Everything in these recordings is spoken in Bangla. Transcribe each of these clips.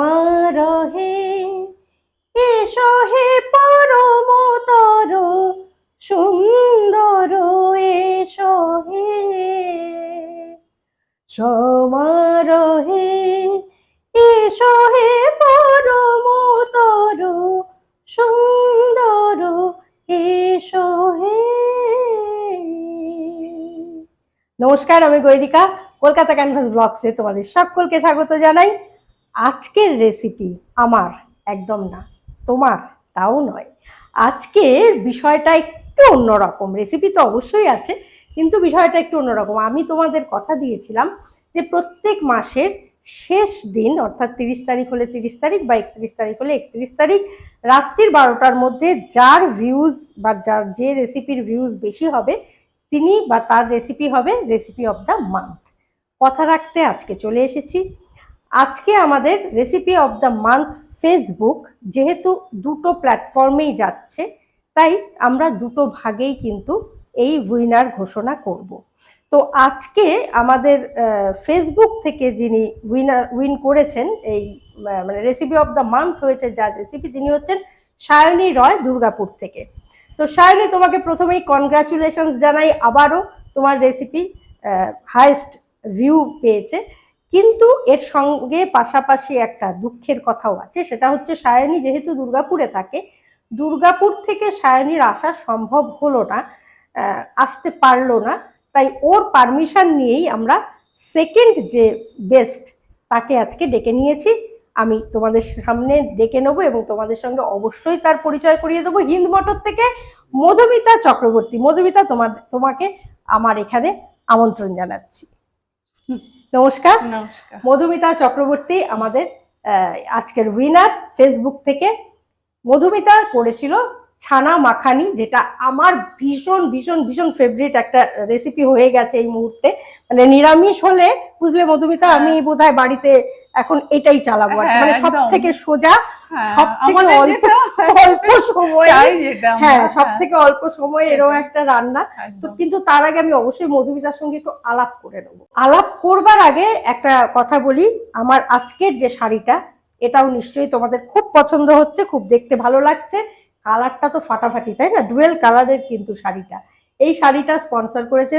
সমারোহে এসো হে পরমতর, সুন্দর এসো হে। সমারোহে এসো হে পরমতর, সুন্দর এসো হে। নমস্কার, আমি গৈরিকা, কলকাতা ক্যানভাস ব্লগসে তোমাদের সকলকে স্বাগত জানাই। আজকের রেসিপি আমার একদম না, তোমার তাও নয়। আজকের বিষয়টা একটু অন্যরকম রেসিপি তো অবশ্যই আছে, কিন্তু বিষয়টা একটু অন্যরকম। আমি তোমাদের কথা দিয়েছিলাম যে প্রত্যেক মাসের শেষ দিন, অর্থাৎ তিরিশ তারিখ হলে তিরিশ তারিখ বা একত্রিশ তারিখ হলে একত্রিশ তারিখ, রাত্রির বারোটার মধ্যে যার ভিউজ বা যার যে রেসিপির ভিউজ বেশি হবে, তিনি বা তার রেসিপি হবে রেসিপি অফ দ্য মান্থ কথা রাখতে আজকে চলে এসেছি। আজকে আমাদের recipe of the month Facebook যেহেতু দুটো প্ল্যাটফর্মেই যাচ্ছে, তাই আমরা দুটো ভাগেই কিন্তু এই উইনার ঘোষণা করব। তো আজকে আমাদের ফেসবুক থেকে যিনি উইনার উইন করেছেন এই মানে রেসিপি অফ দ্য মান্থ হয়েছে যার রেসিপি তিনি হচ্ছেন সায়নী রয় দুর্গাপুর থেকে। তো সায়নী, তোমাকে প্রথমেই কনগ্রাচুলেশনস জানাই। আবারও তোমার রেসিপি হাইস্ট ভিউ পেয়েছে। কিন্তু এর সঙ্গে পাশাপাশি একটা দুঃখের কথাও আছে, সেটা হচ্ছে সায়নী যেহেতু দুর্গাপুরে থাকে, দুর্গাপুর থেকে সায়নীর আসা সম্ভব হলো না আসতে পারল না, তাই ওর পারমিশন নিয়েই আমরা সেকেন্ড যে বেস্ট তাকে আজকে ডেকে নিয়েছি। আমি তোমাদের সামনে ডেকে নেব এবং তোমাদের সঙ্গে অবশ্যই তার পরিচয় করিয়ে দেবো। হিন্দ মটর থেকে মধুমিতা চক্রবর্তী। মধুমিতা তোমার তোমাকে আমার এখানে আমন্ত্রণ জানাচ্ছি। নমস্কার। নমস্কার। মধুমিতা চক্রবর্তী আমাদের আজকের উইনার ফেসবুক থেকে। মধুমিতা করেছিল ছানা মাখানি যেটা আমার ভীষণ ভীষণ ভীষণ ফেভারিট একটা রেসিপি হয়ে গেছে এই মুহূর্তে। মানে নিরামিষ হলে বুঝলে মধুমিতা হ্যাঁ। আমি বোধহয় বাড়িতে এখন এটাই চালাবো হ্যাঁ, মানে সব থেকে সোজা হ্যাঁ, সব থেকে অল্প অল্প সময়ে হ্যাঁ সব থেকে অল্প সময় এরকম একটা রান্না। তো কিন্তু তার আগে আমি অবশ্যই মধুমিতার সঙ্গে একটু আলাপ করে নেব। আলাপ করবার আগে একটা কথা বলি আমার আজকের যে শাড়িটা এটাও নিশ্চয়ই তোমাদের খুব পছন্দ হচ্ছে খুব দেখতে ভালো লাগছে। কালারটা তো ফাটাফাটি, তাই না? ডুয়েল কালারের কিন্তু শাড়িটা। এই শাড়িটা স্পন্সর করেছে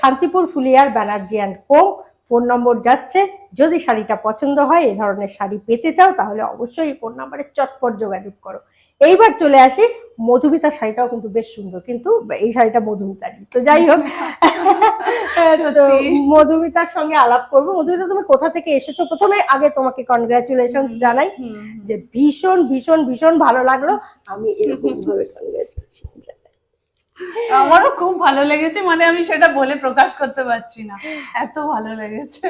Shantipur ফুলিয়ার Banerjee and Co. Phone number যাচ্ছে। যদি শাড়িটা পছন্দ হয়, এ ধরনের শাড়ি পেতে চাও, তাহলে অবশ্যই এই ফোন নাম্বারে চটপট যোগাযোগ করো। এইবার চলে আসি মধুমিতার শাড়িটাও কিন্তু বেশ সুন্দর কিন্তু এই শাড়িটা মধুমিতারই তো যাই হোক তো মধুমিতার সঙ্গে আলাপ করব। মধুমিতা তুমি কোথা থেকে এসেছ? প্রথমে আগে তোমাকে কনগ্রাচুলেশন জানাই। যে ভীষণ ভীষণ ভীষণ ভালো লাগল। আমি এরকম ভাবে কনগ্রাচুলেশন জানাই। আমারও খুব ভালো লেগেছে মানে আমি সেটা বলে প্রকাশ করতে পারছি না। এত ভালো লেগেছে।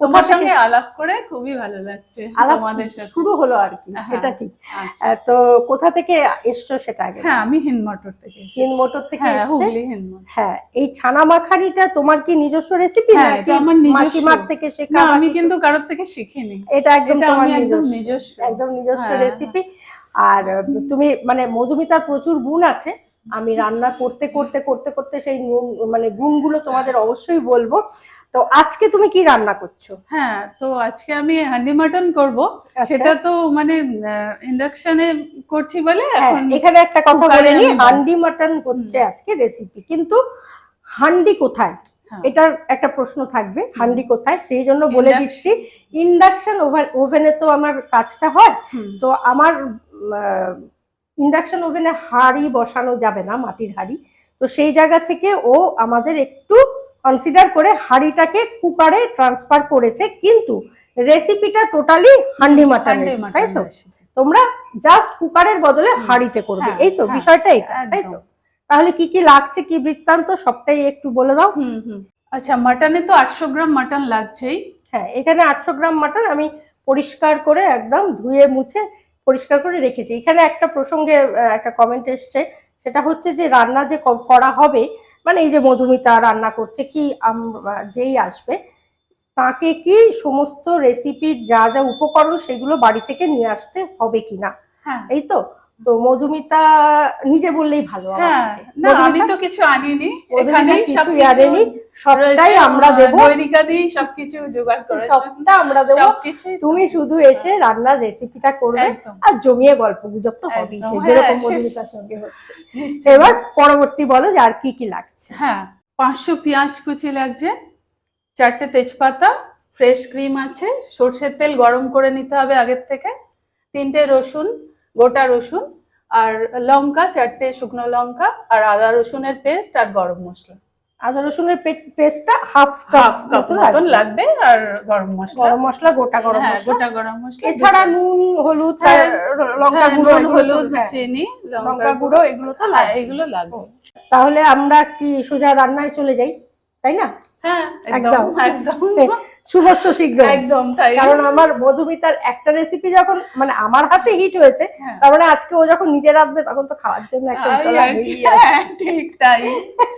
তোমার সঙ্গে আলাপ করে খুবই ভালো লাগছে সাথে। শুরু হলো আর কি হ্যাঁ, এটা ঠিক। আচ্ছা। তো কোথা থেকে এসছো সেটা আগে হ্যাঁ আমি হিন্দ মোটর থেকে। চীন থেকে হ্যাঁ হুগলি হিন্দ মোটর হ্যাঁ এই ছানা মাখানিটা তোমার কি নিজস্ব রেসিপি হ্যাঁ, নাকি আমার। মাসিমার থেকে শেখা আমি কিন্তু কারোর থেকে শিখিনি। এটা একদম তোমার একদম নিজস্ব। একদম নিজস্ব হ্যাঁ, রেসিপি আর তুমি মানে মধুমিতার প্রচুর গুণ আছে। আমি রান্না করতে করতে করতে করতে সেই গুণ- মানে গুণগুলো তোমাদের অবশ্যই বলব। তো আজকে তুমি কি রান্না করছ? হ্যাঁ তো আজকে আমি হান্ডি মাটন করব। আচ্ছা। সেটা তো মানে ইন্ডাকশনে করছি বলে হ্যাঁ, এখন এখানে একটা কথা বলে নি হান্ডি মাটন হচ্ছে আজকে রেসিপি কিন্তু হান্ডি কোথায়? হ্যাঁ। এটার একটা প্রশ্ন থাকবে হান্ডি কোথায়? সেই জন্য বলে দিচ্ছি ইন্ডাকশন ওভেন ওভেনে তো আমার কাজটা হয়। তো আমার ইন্ডাকশন ওভেনে হাঁড়ি বসানো যাবে না মাটির হাঁড়ি। তো সেই জায়গা থেকে ও আমাদের একটু কনসিডার করে হাঁড়িটাকে কুকারে ট্রান্সফার করেছে কিন্তু রেসিপিটা টোটালি হান্ডি মাটন তাই তো? তোমরা জাস্ট কুকারের বদলে হাঁড়িতে করবে হ্যাঁ, এই তো হ্যাঁ, বিষয়টা এটা তাই তো? তাহলে কি কি লাগছে কি বৃত্তান্ত সবটাই একটু বলে দাও। হুম হুম। আচ্ছা মাটনে তো আটশো গ্রাম মাটন লাগছেই। হ্যাঁ এখানে আটশো গ্রাম মাটন আমি পরিষ্কার করে একদম ধুয়ে মুছে পরিষ্কার করে রেখেছি। এখানে একটা প্রসঙ্গে একটা কমেন্ট এসছে। সেটা হচ্ছে যে রান্না যে করা হবে মানে এই যে মধুমিতা রান্না করছে কি যেই আসবে তাকে কি সমস্ত রেসিপির যা যা উপকরণ সেগুলো বাড়ি থেকে নিয়ে আসতে হবে কিনা? হ্যাঁ। এই তো? তো মধুমিতা নিজে বললেই ভালো হ্যাঁ না আমি তো কিছু আনিনি। কিছুই সবকিছু সবটাই আমরা দেবো। সবকিছু জোগাড় করেছে সবটা আমরা দেবো। সবকিছুই তুমি শুধু এসে রান্নার রেসিপিটা করবে আর জমিয়ে গল্প গুজব তো হবেই সে হ্যাঁ, যেরকম মধুমিতার সঙ্গে হচ্ছে। এবার পরবর্তী বলো যে আর কি কি লাগছে। হ্যাঁ পাঁচশো পেঁয়াজ কুচি লাগছে চারটে তেজপাতা ফ্রেশ ক্রিম আছে সর্ষের তেল গরম করে নিতে হবে আগের থেকে তিনটে রসুন গোটা রসুন আর লঙ্কা চারটে শুকনো লঙ্কা আর আদা রসুনের পেস্ট আর গরম মশলা। আদা রসুনের পেস্টটা হাফ কাপ হাফ কাপ মতন লাগবে। আর গরম মশলা। গরম মশলা গোটা গরম হ্যাঁ মশলা। গোটা গরম মশলা এছাড়া নুন হলুদ হ্যাঁ, আর লঙ্কা হ্যাঁ, গুঁড়ো হলুদ হ্যাঁ, চিনি লঙ্কা গুঁড়ো। এগুলো তো হ্যাঁ এগুলো লাগবে। তাহলে আমরা কি সোজা রান্নায় চলে যাই? তাই না হ্যাঁ একদম। একদম শুভস্য শীঘ্র একদম তাই কারণ আমার মধুমিতার একটা রেসিপি যখন মানে আমার হাতে হিট হয়েছে হ্যাঁ। তার মানে আজকে ও যখন নিজে রাঁধবে তখন তো খাওয়ার জন্য একটা। হ্যাঁ, ঠিক তাই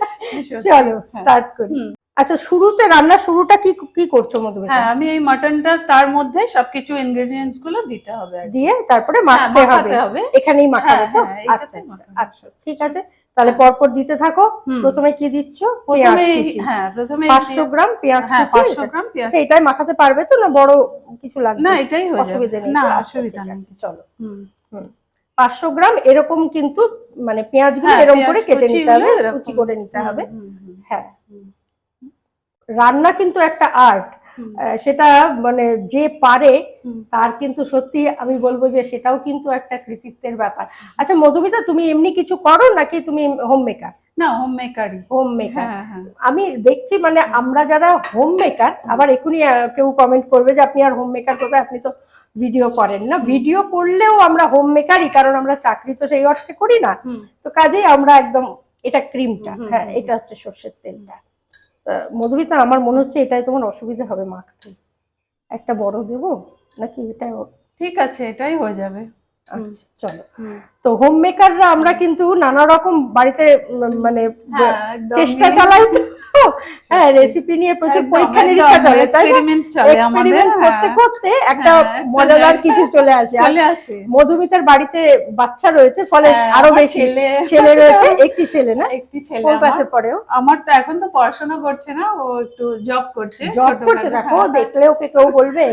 চলো স্টার্ট করি। আচ্ছা শুরুতে রান্নার শুরুটা কি কি করছ মধুমিতা? হ্যাঁ আমি এই মাটনটা তার মধ্যে সবকিছু ইনগ্রেডিয়েন্টসগুলো দিতে হবে দিয়ে তারপরে হ্যাঁ, মাখতে হবে। এখানেই মাখাবে হ্যাঁ, তো? হ্যাঁ, আচ্ছা আচ্ছা আচ্ছা ঠিক আছে। তাহলে পরপর দিতে থাকো। প্রথমে কি দিচ্ছ? প্রথমে হ্যাঁ প্রথমে এই পাঁচশো পেঁয়াজ- গ্রাম পেঁয়াজ কুচি গ্রাম পেঁয়াজ আচ্ছা এটাই মাখাতে পারবে তো না? বড় কিছু লাগবে? না এটাই হয়ে যাবে। অসুবিধা নেই। না? আচ্ছা, অসুবিধা নেই। চলো। হুম। পাঁচশো গ্রাম এরকম কিন্তু মানে পেঁয়াজগুলো এরকম করে কেটে নিতে হবে কুচি করে নিতে হবে। হুম, হুম, হ্যাঁ। হুম। রান্না কিন্তু একটা আর্ট। সেটা মানে যে পারে তার কিন্তু সত্যি আমি বলব যে সেটাও কিন্তু একটা কৃতিত্বের ব্যাপার। আচ্ছা মধুমিতা তুমি এমনি কিছু করো নাকি তুমি হোম মেকার না হোম মেকারই হোম মেকার আমি দেখছি মানে আমরা যারা হোম। মেকার আবার এখনই কেউ কমেন্ট করবে যে আপনি আর হোম মেকার কোথায় আপনি তো ভিডিও করেন না। ভিডিও করলেও আমরা হোম মেকারই কারণ আমরা চাকরি তো সেই অর্থে করি না। তো কাজেই আমরা একদম এটা ক্রিমটা হ্যাঁ এটা হচ্ছে সর্ষের তেলটা। মধুমিতা আমার মনে হচ্ছে এটাই তোমার অসুবিধা হবে মাখতে। একটা বড় দেব নাকি এটাই ঠিক আছে এটাই হয়ে যাবে। আচ্ছা চলো। তো হোম মেকাররা আমরা কিন্তু নানা রকম বাড়িতে মানে হ্যাঁ, চেষ্টা চালাই তো হ্যাঁ রেসিপি নিয়ে প্রচুর পরীক্ষা নিরীক্ষা চলে experiment চলে আমাদের এক্সপেরিমেন্ট করতে হ্যাঁ। করতে একটা হ্যাঁ, মজাদার কিছু চলে আসে। চলে আসে। মধুমিতার বাড়িতে বাচ্চা রয়েছে ফলে হ্যাঁ, আরও বেশি ছেলে রয়েছে একটি ছেলে না? একটি ছেলে কোন আমার। ক্লাসে পড়েও। আমার তো এখন তো পড়াশোনা করছে না ও একটু জব করছে জব। করতে দেখো হ্যাঁ, দেখলে ওকে কেউ বলবে।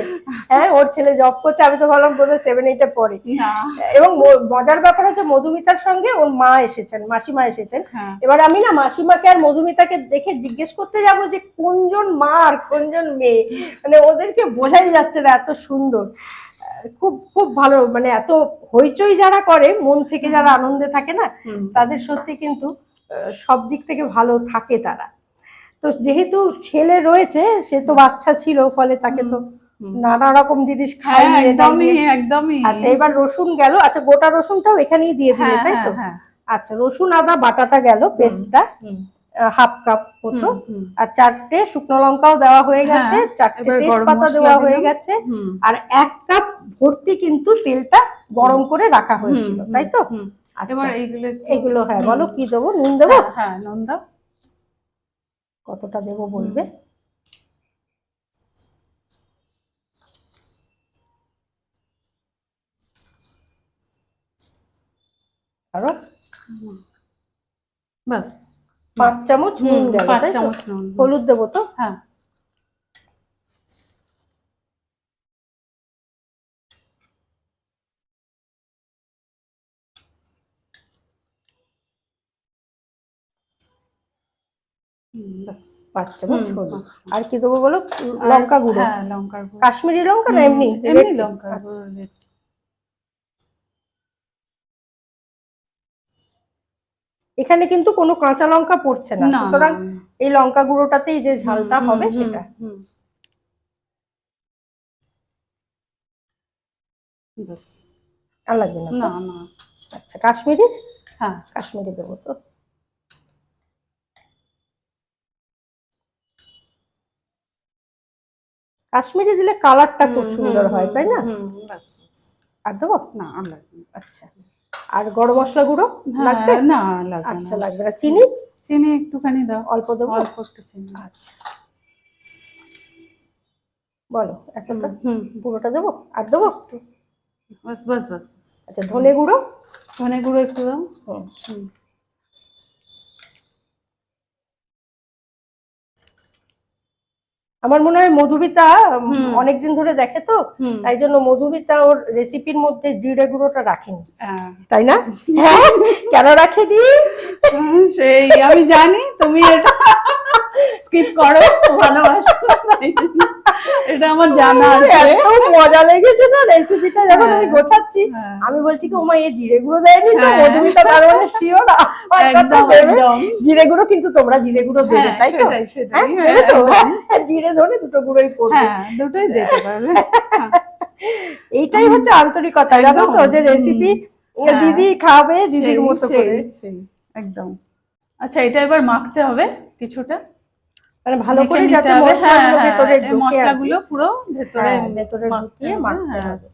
হ্যাঁ ওর ছেলে জব করছে আমি তো ভাবলাম বোধহয় সেভেন এইটে পড়ে। এবং মজার ব্যাপার হচ্ছে মধুমিতার সঙ্গে ওর মা এসেছেন মাসিমা এসেছেন। হ্যাঁ। এবার আমি না মাসিমাকে আর মধুমিতাকে দেখে জিজ্ঞেস করতে যাব যে কোনজন মা আর কোনজন মেয়ে? মানে ওদেরকে বোঝাই যাচ্ছে না এত সুন্দর। খুব খুব ভালো মানে এত হইচই যারা করে মন থেকে যারা আনন্দে থাকে না তাদের সত্যি কিন্তু সব দিক থেকে ভালো থাকে তারা। তো যেহেতু ছেলে রয়েছে সে তো বাচ্চা ছিল ফলে তাকে তো নানা রকম জিনিস হ্যাঁ খাইয়ে একদমই একদমই। আচ্ছা এবার রসুন গেল। আচ্ছা গোটা রসুনটাও এখানেই দিয়ে দিলে হ্যাঁ তাই তো? হ্যাঁ। হ্যাঁ আচ্ছা রসুন আদা বাটাটা গেল পেস্টটা। হাফ কাপ মতো হুম, আর চারটে শুকনো লঙ্কাও দেওয়া হয়ে গেছে হ্যাঁ, চারটে এবার গরম তেজপাতা দেওয়া হয়ে গেছে। আর এক কাপ ভর্তি কিন্তু তেলটা গরম করে রাখা হয়েছিল তাই তো? আচ্ছা, এবার এইগুলো এগুলো হ্যাঁ বলো কি দেবো? নুন দেবো? হ্যাঁ, হ্যাঁ নন্দা কতটা দেবো বলবে? আরও? বাস। পাঁচ চামচ নুন দেবো পাঁচ চামচ নুন হলুদ দেবো তো? হ্যাঁ। পাঁচ চামচ হলুদ। আর কি দেবো বলো? লঙ্কা গুঁড়ো। হ্যাঁ লঙ্কার কাশ্মীরি লঙ্কা না এমনি? এমনি red? লঙ্কার আচ্ছা। গুঁড়ো red। এখানে কিন্তু কোনো কাঁচা লঙ্কা পড়ছে না। সুতরাং। এই লঙ্কা গুঁড়োটাতেই যে ঝালটা হবে সেটা। আর লাগবে না না না। আচ্ছা কাশ্মীরি? হ্যাঁ। কাশ্মীরি দেবো তো। কাশ্মীরি দিলে কালারটা খুব সুন্দর হয় তাই না। আর দেবো? না আর লাগবে না। আচ্ছা। আর গরম মশলা গুঁড়ো হ্যাঁ, লাগবে? না লাগবে আচ্ছা লাগবে না। চিনি? চিনি একটুখানি দাও। অল্প দেবো? অল্প একটু চিনি। আচ্ছা। বলো এতটা হুম পুরোটা দেবো? আর দেবো? একটু। বাস বাস বাস বাস। আচ্ছা ধনে গুঁড়ো? ধনে গুঁড়ো একটু দাও। হুম। আমার মনে হয় মধুমিতা অনেকদিন ধরে দেখে তো তাই জন্য মধুমিতা ওর রেসিপির মধ্যে জিরে গুঁড়োটা রাখেনি। তাই না? হ্যাঁ? কেন রাখেনি? সেই আমি জানি তুমি এটা স্কিপ করো ভালোবাসো। এটা আমার জানা আছে। মজা লেগেছে না রেসিপিটা যখন আমি। গোছাচ্ছি। হ্যাঁ। আমি বলছি কি ওমা এই জিরে গুঁড়ো দেয়নি তো? হ্যাঁ। মধুমিতা তার মানে শিওর জিরে গুঁড়ো কিন্তু তোমরা জিরে গুঁড়ো দেবে হ্যাঁ, তাই তো? সেটাই, জিরে ধরে দুটো গুঁড়োই পড়বে দুটোই দিতে পারবে। এইটাই হচ্ছে আন্তরিকতা জানো তো? যে রেসিপি। দিদি খাবে দিদির মতো করে। একদম। আচ্ছা এটা এবার মাখতে হবে কিছুটা। মানে ভালো করে যাতে হ্যাঁ, মশলাগুলো হ্যাঁ, ভেতরে ঢোকে আর কি। মশলাগুলো পুরো ভেতরে হ্যাঁ, ভেতরে ঢুকিয়ে মাখতে হ্যাঁ। হবে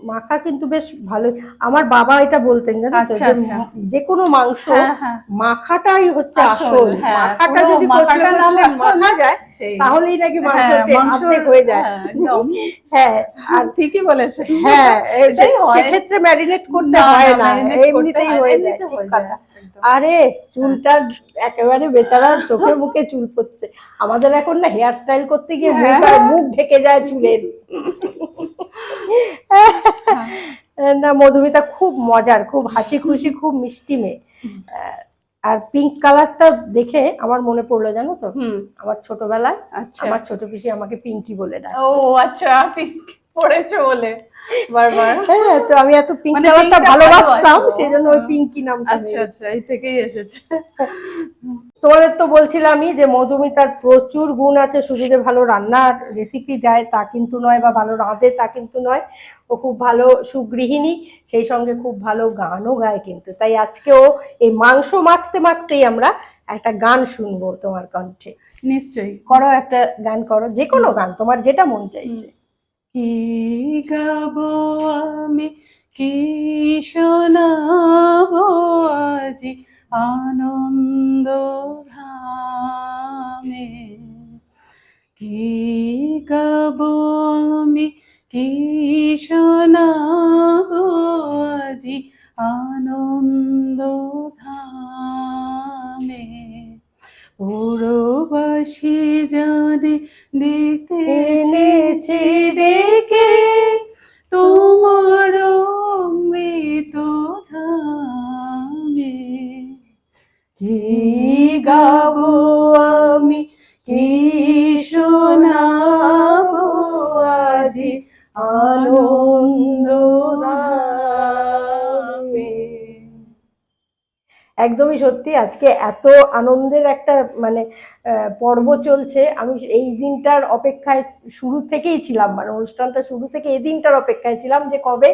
মাখা কিন্তু বেশ ভালো আমার বাবা এটা বলতেন জানো আচ্ছা, যে আচ্ছা। যে কোনো মাংস হ্যাঁ, হ্যাঁ। মাখাটাই হচ্ছে আসল, হ্যাঁ, মাখাটা যদি মাখাটা না মাখা- মাখা যায় তাহলেই নাকি মাংস হ্যাঁ, অর্ধেক হয়ে যায় হ্যাঁ। হ্যাঁ আর ঠিকই বলেছে হ্যাঁ সেক্ষেত্রে ম্যারিনেট করতে হয় না, এমনিতেই হয়ে যায় ঠিক কথা। আরে চুলটা একেবারে বেচারার চোখে মুখে চুল পড়ছে। আমাদের এখন না হেয়ার স্টাইল করতে গিয়ে মুখ মুখ ঢেকে যায় চুলের। না মধুমিতা খুব মজার খুব হাসি খুশি খুব মিষ্টি মেয়ে। আর পিঙ্ক কালারটা দেখে আমার মনে পড়ল জানো তো? আমার ছোটবেলায় আচ্ছা। আমার ছোট পিসি আমাকে পিঙ্কি বলে ডাকে ও আচ্ছা পিঙ্ক পড়েছো বলে। বারবার। হ্যাঁ তো আমি এত পিঙ্ক মানে কালারটা ভালোবাসতাম সেই জন্য ওই পিঙ্কি নাম আচ্ছা আচ্ছা এই থেকেই এসেছে। তোমাদের তো বলছিলামই যে মধুমিতার প্রচুর গুণ আছে শুধু যে ভালো রান্নার রেসিপি দেয় তা কিন্তু নয় বা ভালো রাঁধে তা কিন্তু নয়। ও খুব ভালো সুগৃহিণী সেই সঙ্গে খুব ভালো গানও গায় কিন্তু। তাই আজকেও এই মাংস মাখতে মাখতেই আমরা একটা গান শুনব তোমার কণ্ঠে। নিশ্চয়ই। করো একটা গান করো যে কোনো গান তোমার যেটা মন চাইছে। কি গাবো আমি কি শোনাবো আজি? আনন্দ ধামে কি গাবো আমি কি শোনাবো আজি আনন্দ ধামে পুরবাসী জানে ডেকেছে ডেকে তোমার কি গাবো আমি, কি শোনাবো আজি আনন্দ একদমই সত্যি, আজকে এত আনন্দের একটা মানে পর্ব চলছে। আমি এই দিনটার অপেক্ষায় শুরু থেকেই ছিলাম মানে অনুষ্ঠানটা শুরু থেকে এই দিনটার অপেক্ষায় ছিলাম যে কবে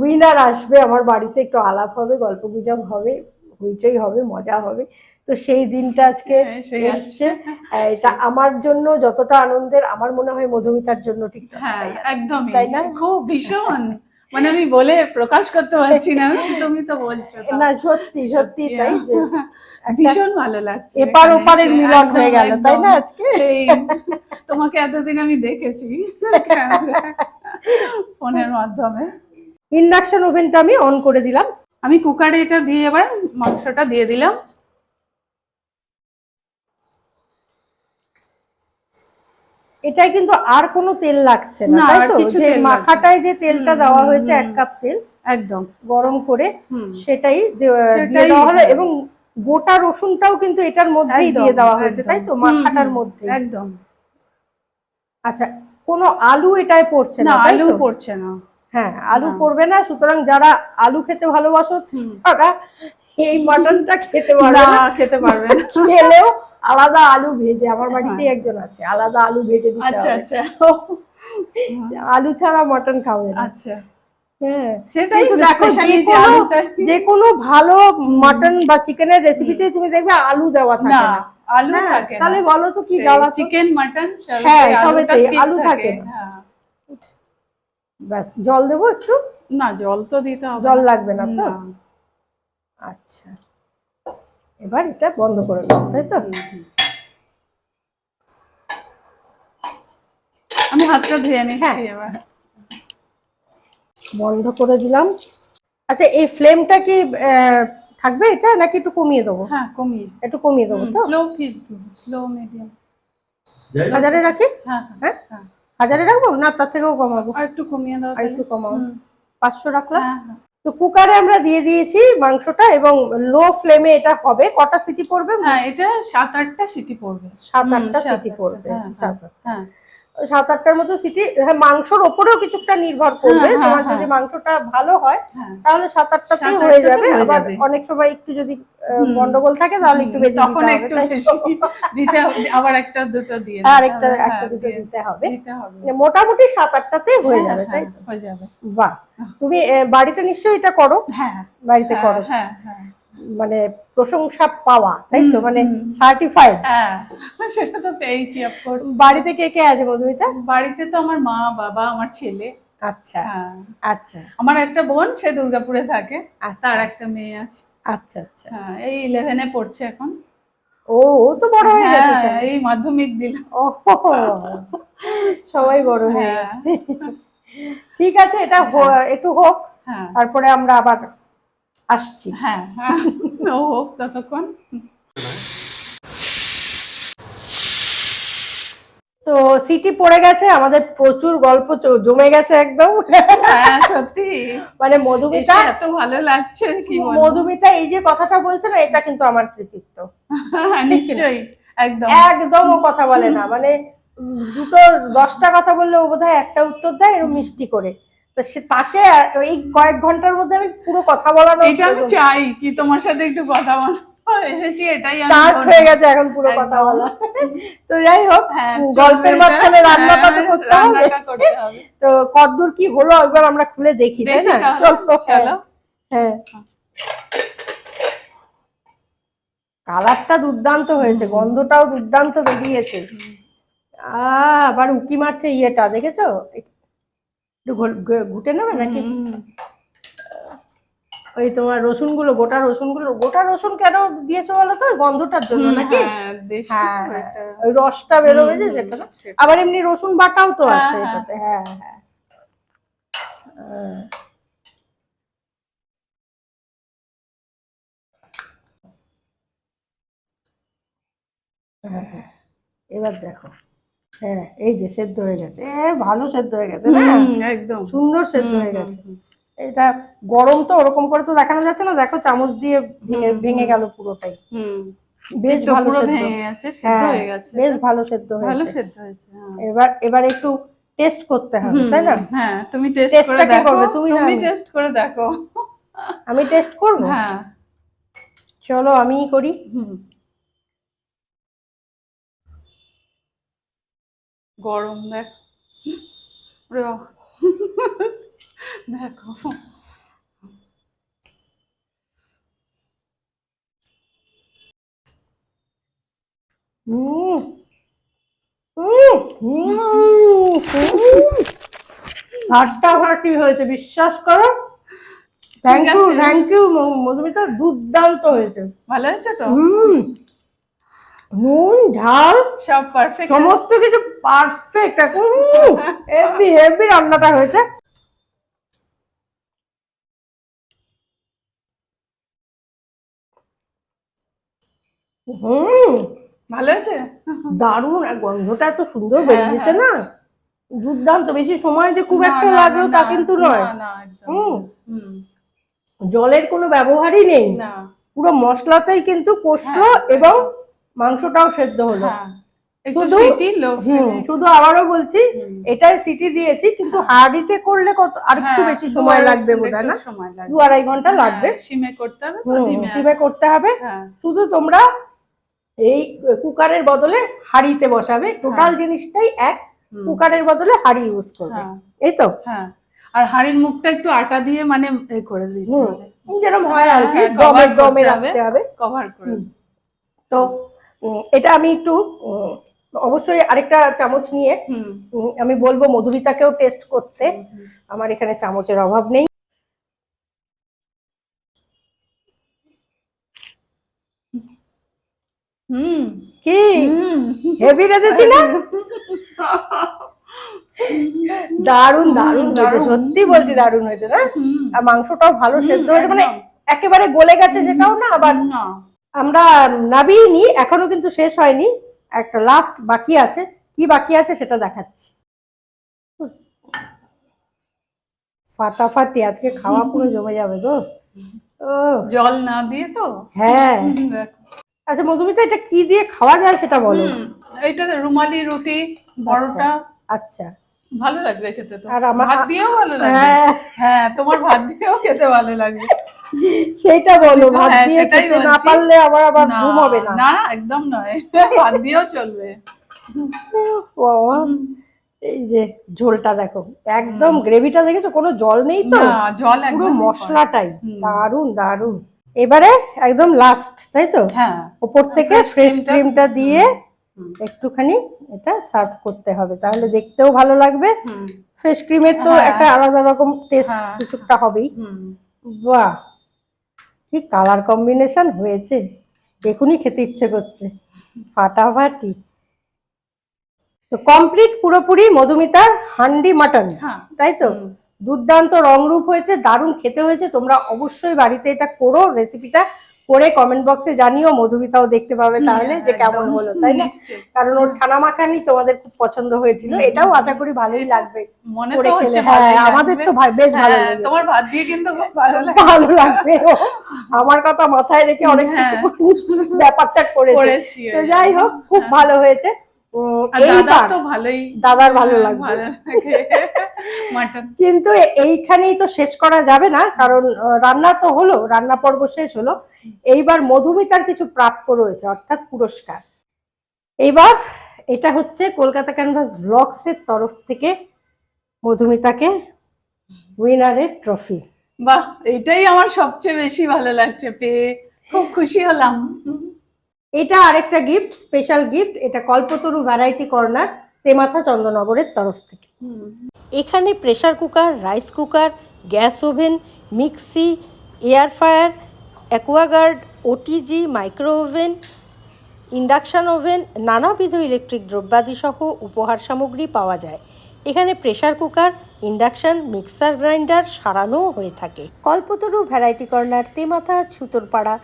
উইনার আসবে, আমার বাড়িতে একটু আলাপ হবে গল্প গুজব হবে। হইচই হবে মজা হবে। তো সেই দিনটা আজকে হ্যাঁ, এসছে। এটা আমার জন্য যতটা আনন্দের আমার মনে হয় মধুমিতার জন্য ঠিক হ্যাঁ ততটাই। তাই না? খুব ভীষণ। মানে আমি বলে প্রকাশ করতে পারছি না তুমি তো বলছো না সত্যি সত্যি তাই যে ভীষণ ভালো লাগছে এপার ওপারের মিলন হয়ে একদম, গেল তাই না আজকে? তোমাকে এতদিন আমি দেখেছি ফোনের মাধ্যমে। ইন্ডাকশন ওভেনটা আমি অন করে দিলাম। আমি কুকারে এটা দিয়ে এবার মাংসটা দিয়ে দিলাম। এটাই কিন্তু আর কোনো তেল লাগছে না তাই তো? যে। মাখাটায় যে তেলটা দেওয়া হয়েছে এক কাপ তেল একদম। গরম করে সেটাই দিয়ে দেওয়া হলো এবং গোটা রসুনটাও কিন্তু এটার মধ্যেই দিয়ে দেওয়া হয়েছে তাই তো? মাখাটার মধ্যে একদম। আচ্ছা কোনো আলু এটায় পড়ছে না আলু পড়ছে না। হ্যাঁ আলু। পড়বে না সুতরাং যারা আলু খেতে ভালোবাসো তারা এই মাটনটা খেতে পারবে না না। খেতে পারবে না। খেলেও আলাদা আলু ভেজে আমার বাড়িতে একজন আছে আলাদা আলু ভেজে দিতে আচ্ছা আচ্ছা। আলু ছাড়া মটন খাবে আচ্ছা। হ্যাঁ সেটাই কিন্তু দেখো যে কোনো ভালো মটন বা চিকেনের রেসিপিতে তুমি দেখবে আলু দেওয়া থাকে না আলু হ্যাঁ, থাকে তাহলে বলো তো কি জ্বালা চিকেন মাটন হ্যাঁ, সবেতেই আলু থাকে। হ্যাঁ। ব্যাস জল দেবো একটু? না জল তো দিতে হবে জল লাগবে না তো? না। আচ্ছা। এবার এটা বন্ধ করে দেবো তাই তো? আমি হাতটা ধুয়ে নিচ্ছি হ্যাঁ। এবার। বন্ধ করে দিলাম। আচ্ছা এই ফ্লেমটা কি থাকবে এটা নাকি একটু কমিয়ে দেবো? হ্যাঁ কমিয়ে। একটু কমিয়ে দেবো তো? স্লো স্লো মিডিয়াম বাজারে রাখি? হ্যাঁ হ্যাঁ? হ্যাঁ? হ্যাঁ। হাজারে রাখব? না তার থেকেও কমাবো। আর একটু কমিয়ে দাও আর। একটু কমাবো পাঁচশো রাখলাম? হ্যাঁ হ্যাঁ। তো কুকারে আমরা দিয়ে দিয়েছি মাংসটা এবং লো ফ্লেমে এটা হবে। কটা সিটি পড়বে? হ্যাঁ এটা সাত আটটা সিটি পড়বে। সাত আটটা সিটি পড়বে। হ্যাঁ, সাত আট- হ্যাঁ। সাত আটটার মতো সিটি হ্যাঁ মাংসর ওপরেও কিছুটা নির্ভর করবে। হ্যাঁ, তোমার হ্যাঁ, যদি মাংসটা ভালো হয় হ্যাঁ। তাহলে সাত আটটাতেই হয়ে যাবে। আবার অনেক সময় একটু যদি গন্ডগোল থাকে তাহলে একটু বেশি তখন একটু বেশি দিতে হবে আবার একটা দুটো দিয়ে আর দিতে একটা একটা হ্যাঁ, দুটো দিতে হবে। দিতে হবে। মোটামুটি সাত আটটাতেই হয়ে হ্যাঁ, যাবে তাই হ্যাঁ, তো? হয়ে যাবে। বাহ! তুমি বাড়িতে নিশ্চয়ই এটা করো? হ্যাঁ। বাড়িতে হ্যাঁ, করো। হ্যাঁ হ্যাঁ। মানে প্রশংসা পাওয়া তাই তো? মানে সার্টিফাইড হ্যাঁ সেটা তো পেয়েছি অফকোর্স বাড়িতে কে কে আছে মধুমিতা? বাড়িতে তো আমার মা বাবা আমার ছেলে। আচ্ছা হ্যাঁ। আচ্ছা। আমার একটা বোন সে দুর্গাপুরে থাকে। আচ্ছা। তার একটা মেয়ে আছে। আচ্ছা আচ্ছা হ্যাঁ এই ইলেভেনে পড়ছে এখন। ও তো বড় হয়ে গেছে হ্যাঁ, এই মাধ্যমিক দিল। ও সবাই বড় হয়ে। গেছে। ঠিক আছে এটা একটু হোক। হ্যাঁ। তারপরে আমরা আবার আসছি। হ্যাঁ হ্যাঁ। ও হোক ততক্ষণ তো সিটি পড়ে গেছে আমাদের প্রচুর গল্প জমে গেছে একদম। হ্যাঁ সত্যি। মানে মধুমিতা এত ভালো লাগছে কি মধুমিতা এই যে কথাটা বলছে না এটা কিন্তু আমার কৃতিত্ব। নিশ্চয়ই একদম। একদম ও কথা বলে না। মানে দুটো দশটা কথা বললে ও বোধহয় একটা উত্তর দেয় এরকম মিষ্টি করে। তো সে তাকে এই কয়েক ঘণ্টার মধ্যে আমি পুরো কথা বলানো এটা আমি চাই কি তোমার সাথে একটু কথা বল। এসেছি এটাই স্টার্ট হয়ে গেছে এখন পুরো কথা বলা। তো যাই হোক হ্যাঁ, গল্পের মাঝখানে রান্নাটা তো হ্যাঁ, করতে হবে। তো কদ্দূর কি হলো একবার আমরা খুলে দেখি তাই না? চলো চলো। হ্যাঁ কালারটা দুর্দান্ত হয়েছে গন্ধটাও দুর্দান্ত বেরিয়েছে। আহ আবার উকি মারছে ইয়েটা দেখেছ? একটু ঘুটে নেবে নাকি? ওই তোমার রসুনগুলো গোটা রসুনগুলো গোটা রসুন কেন দিয়েছ বলো তো? গন্ধটার জন্য নাকি? হ্যাঁ, হ্যাঁ হ্যাঁ। ওই রসটা বেরোবে যে সেটা আবার এমনি রসুন বাটাও তো হ্যাঁ, আছে। এটাতে হ্যাঁ, হ্যাঁ। এবার দেখো। হ্যাঁ এই যে সেদ্ধ হয়ে গেছে। এ ভালো সেদ্ধ হয়ে গেছে না? একদম। সুন্দর সেদ্ধ হয়ে গেছে। এটা গরম তো ওরকম করে তো দেখানো যাচ্ছে না দেখো চামচ দিয়ে ভেঙে গেল পুরোটাই। হুম। বেশ ভালো ভেঙে গেছে সিদ্ধ হ্যাঁ, হয়ে গেছে। বেশ ভালো সেদ্ধ ভালো সেদ্ধ হয়েছে হ্যাঁ। এবার এবার একটু টেস্ট করতে হবে তাই না? হ্যাঁ তুমি টেস্ট করে দেখো? তুমি তুমি টেস্ট করে দেখো। আমি টেস্ট করব? হ্যাঁ। চলো আমিই করি। হুম। গরম দেখ। দেখো। ফাটাফাটি হয়েছে বিশ্বাস করো? Thank you thank you Madhumita. দুর্দান্ত হয়েছে। ভালো হয়েছে তো? হুম। নুন ঝাল সব পারফেক্ট সমস্ত কিছু পারফেক্ট এখন হেভি হেভি রান্নাটা হয়েছে। হুম ভালো হয়েছে? দারুণ গন্ধটা এত সুন্দর হ্যাঁ, বেরিয়েছে হ্যাঁ। না? দুর্দান্ত বেশি সময় যে খুব একটা লাগল তা কিন্তু নয়। হুম, জলের কোনো ব্যবহারই নেই। পুরো মশলাতেই কিন্তু কষলো হ্যাঁ, এবং মাংসটাও সেদ্ধ হলো। হ্যাঁ শুধু- হুম শুধু আবারও বলছি এটাই সিটি দিয়েছি কিন্তু হাঁড়িতে করলে কত আর একটু হ্যাঁ, বেশি সময় লাগবে বোধ হয় না? দু আড়াই ঘণ্টা লাগবে। হ্যাঁ, সিমে করতে হবে সিমে করতে হবে। হ্যাঁ। শুধু তোমরা এই কুকারের বদলে হাঁড়িতে বসাবে। টোটাল জিনিসটাই এক কুকারের বদলে হাঁড়ি ইউজ করবে। হ্যাঁ। এই তো? হ্যাঁ। আর হাড়ির মুখটা একটু আটা দিয়ে মানে করে দিই যেরকম হয় আর কি হ্যাঁ, দমে দমে। রাখতে হবে। কভার করে। তো এটা আমি একটু অবশ্যই আরেকটা চামচ নিয়ে আমি বলব মধুমিতাকেও টেস্ট করতে। আমার এখানে চামচের অভাব নেই। হুম। কি? হেভি রেঁধেছি না দারুণ দারুণ হয়েছে সত্যি বলছি দারুণ হয়েছে না? আর মাংসটাও ভালো সেদ্ধ হয়েছে মানে একেবারে গলে গেছে সেটাও না আবার না। আমরা নাবিনি এখনও কিন্তু শেষ হয়নি। একটা লাস্ট বাকি আছে। কি বাকি আছে সেটা দেখাচ্ছি। ফাটাফাটি আজকে খাওয়া পুরো জমে যাবে গো। জল না দিয়ে তো? হ্যাঁ। আচ্ছা মধুমিতা এটা কি দিয়ে খাওয়া যায় সেটা বলো। এইটা রুমালি রুটি বড়টা আচ্ছা। ভালো লাগবে খেতে তো। আর আমার- ভাত দিয়েও ভালো লাগবে। হ্যাঁ। হ্যাঁ তোমার ভাত দিয়েও খেতে ভালো লাগবে। সেইটা বলো ভাত হ্যাঁ, দিয়ে খেতে না পারলে আবার আবার ঘুম হবে না। না একদম নয়। ভাত দিয়েও চলবে। এই যে ঝোলটা দেখো একদম গ্রেভিটা দেখেছ? কোনো জল নেই তো? জল পুরো মশলাটাই। দারুণ দারুণ এবারে একদম লাস্ট তাই তো? হ্যাঁ। উপর থেকে ফ্রেশ ক্রিমটা দিয়ে একটুখানি এটা সার্ভ করতে হবে। তাহলে দেখতেও ভালো লাগবে। ফ্রেশ ক্রিমের তো হ্যাঁ। একটা আলাদা রকম টেস্ট হ্যাঁ। কিছুটা হবেই। বাহ! কি কালার কম্বিনেশন হয়েছে? এখনই খেতে ইচ্ছে করছে। ফাটাফাটি। তো কমপ্লিট পুরোপুরি মধুমিতার হান্ডি মাটন। হ্যাঁ। তাই তো? দুর্দান্ত রং রূপ হয়েছে দারুণ খেতে হয়েছে। তোমরা অবশ্যই বাড়িতে এটা করো রেসিপিটা করে কমেন্ট বক্সে জানিও মধুমিতাও দেখতে পাবে তাহলে যে কেমন হলো তাই না? কারণ ওর ছানা মাখানি তোমাদের খুব পছন্দ হয়েছিল এটাও আশা করি ভালোই লাগবে। মনে তো হচ্ছে হ্যাঁ আমাদের তো ভাই বেশ ভালো হ্যাঁ, তোমার ভাত দিয়ে কিন্তু খুব ভালো লাগে ভালো লাগবে। আমার কথা মাথায় রেখে অনেক হ্যাঁ। কিছু ব্যাপারটা করেছি। তো যাই হোক খুব ভালো হয়েছে। তো ভালোই। দাদার ভালো হ্যাঁ, লাগবে। ভালো লাগে। মাটন। কিন্তু এইখানেই তো শেষ করা যাবে না কারণ রান্না তো হলো রান্না পর্ব শেষ হলো। এইবার মধুমিতার কিছু প্রাপ্য রয়েছে অর্থাৎ পুরস্কার। এইবার এটা হচ্ছে কলকাতা ক্যানভাস ব্লগস এর তরফ থেকে মধুমিতাকে উইনারের ট্রফি। বাহ এটাই আমার সবচেয়ে বেশি ভালো লাগছে পেয়ে খুব খুশি হলাম। এটা আরেকটা গিফট স্পেশাল গিফট এটা কল্পতরু ভ্যারাইটি কর্নার তেমাথা চন্দ্রনগরের তরফ থেকে। এখানে pressure cooker rice cooker gas oven mixie air fryer Aquaguard OTG micro oven induction oven নানাবিধ ইলেকট্রিক দ্রব্যাদি সহ উপহার সামগ্রী পাওয়া যায়। এখানে pressure cooker induction mixer grinder সারানোও হয়ে থাকে। Kalpataru variety corner তেমাথা Chhutarpara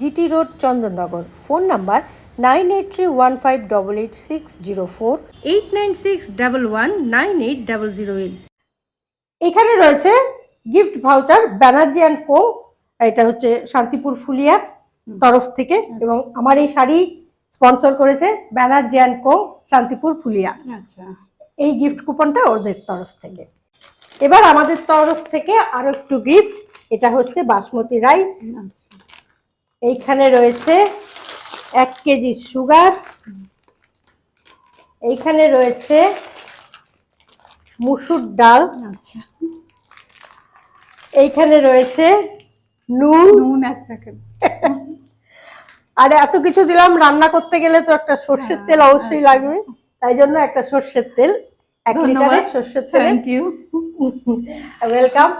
GT road Chandannagar. Phone number nine eight three one five double eight six zero four eight nine six double one nine eight double zero eight. এখানে রয়েছে gift voucher Banerjee and Co. এটা হচ্ছে শান্তিপুর ফুলিয়ার তরফ থেকে এবং আমার এই শাড়ি স্পন্সর করেছে ব্যানার্জি অ্যান্ড কো শান্তিপুর ফুলিয়া আচ্ছা। এই গিফট কুপনটা ওদের তরফ থেকে। এবার আমাদের তরফ থেকে আরও একটু গিফট এটা হচ্ছে বাসমতি রাইস। এইখানে রয়েছে এক কেজি সুগার এইখানে রয়েছে মুসুর ডাল আচ্ছা। এইখানে রয়েছে নুন। নুন এক প্যাকেট। আর এত কিছু দিলাম রান্না করতে গেলে তো একটা সর্ষের তেল অবশ্যই লাগবে তাই জন্য একটা সর্ষের তেল। এক ধন্যবাদ। লিটারের সর্ষের তেল। থ্যাংক ইউ ওয়েলকাম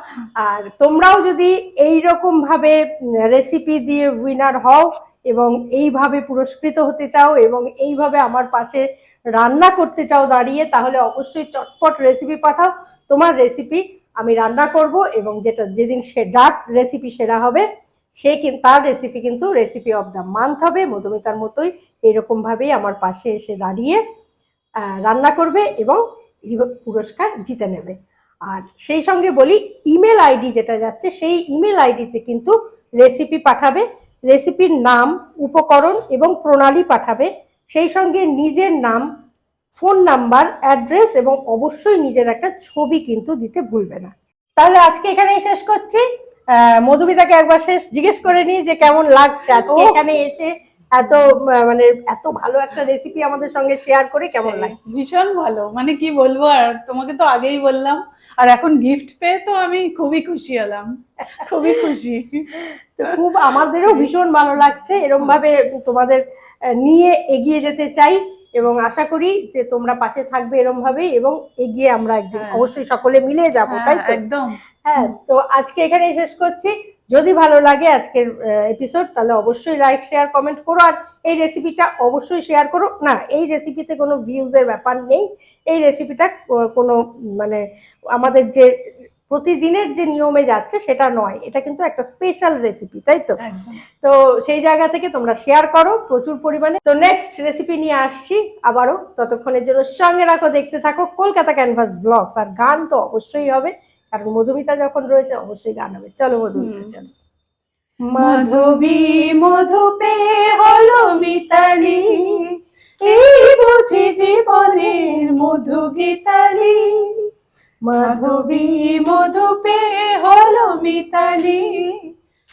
আর তোমরাও যদি এই রকম ভাবে রেসিপি দিয়ে উইনার হও এবং এইভাবে পুরস্কৃত হতে চাও এবং এইভাবে আমার পাশে রান্না করতে চাও দাঁড়িয়ে তাহলে অবশ্যই চটপট রেসিপি পাঠাও। তোমার রেসিপি আমি রান্না করব এবং যেটা যেদিন সে যার রেসিপি সেরা হবে সে কিন্তু তার রেসিপি কিন্তু রেসিপি অফ দ্য মান্থ হবে। মধুমিতার মতোই এরকম ভাবেই আমার পাশে এসে দাঁড়িয়ে আহ, রান্না করবে এবং পুরস্কার জিতে নেবে। আর সেই সঙ্গে বলি ইমেল আইডি যেটা যাচ্ছে সেই ইমেল আইডিতে কিন্তু রেসিপি পাঠাবে রেসিপির নাম উপকরণ এবং প্রণালী পাঠাবে। সেই সঙ্গে নিজের নাম ফোন নাম্বার অ্যাড্রেস এবং অবশ্যই নিজের একটা ছবি কিন্তু দিতে ভুলবে না। তাহলে আজকে এখানেই শেষ করছি। আহ, মধুমিতাকে একবার শেষ জিজ্ঞেস করে নিই যে কেমন লাগছে আজকে এখানে এসে। এত মানে এত ভালো একটা রেসিপি আমাদের সঙ্গে শেয়ার করে কেমন লাগছে? ভীষণ ভালো। মানে কি বলব আর তোমাকে তো আগেই বললাম আর এখন গিফট পেয়ে তো আমি খুবই খুশি হলাম। খুবই খুশি। তো খুব আমাদেরও ভীষণ ভালো লাগছে এরম ভাবে তোমাদের নিয়ে এগিয়ে যেতে চাই এবং আশা করি যে তোমরা পাশে থাকবে এরম ভাবেই এবং এগিয়ে আমরা একদিন হ্যাঁ। অবশ্যই সকলে মিলে যাব তাই তো? একদম। হ্যাঁ তো আজকে এখানে শেষ করছি। যদি ভালো লাগে আজকের এপিসোড তাহলে অবশ্যই লাইক শেয়ার কমেন্ট করো। আর এই রেসিপিটা অবশ্যই শেয়ার করো। না এই রেসিপিতে কোনো ভিউজের ব্যাপার নেই। এই রেসিপিটা কোনো মানে আমাদের যে প্রতিদিনের যে নিয়মে যাচ্ছে সেটা নয়। এটা কিন্তু একটা স্পেশাল রেসিপি তাই তো? তো সেই জায়গা থেকে তোমরা শেয়ার করো প্রচুর পরিমাণে। তো নেক্সট রেসিপি নিয়ে আসছি আবারও। ততক্ষণের জন্য সঙ্গে রাখো দেখতে থাকো। কলকাতা ক্যানভাস ব্লগস আর গান তো অবশ্যই হবে। কারণ মধুমিতা যখন রয়েছে অবশ্যই গান হবে। চলো মধুমিতা। চলো। মাধবী মধুপে হলো মিতালি এই বুঝি জীবনের মধু গীতালি? মাধবী মধুপে হলো মিতালি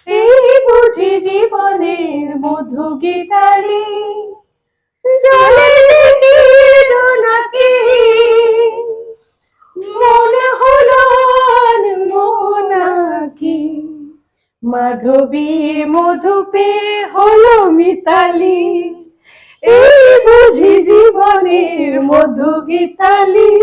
এই বুঝি জীবনের মধু গীতালি? জলে নাকি মনে হলো মোনাকি মাধবী মধুপে হলো মিতালি। এই বুঝি জীবনের মধু গীতালি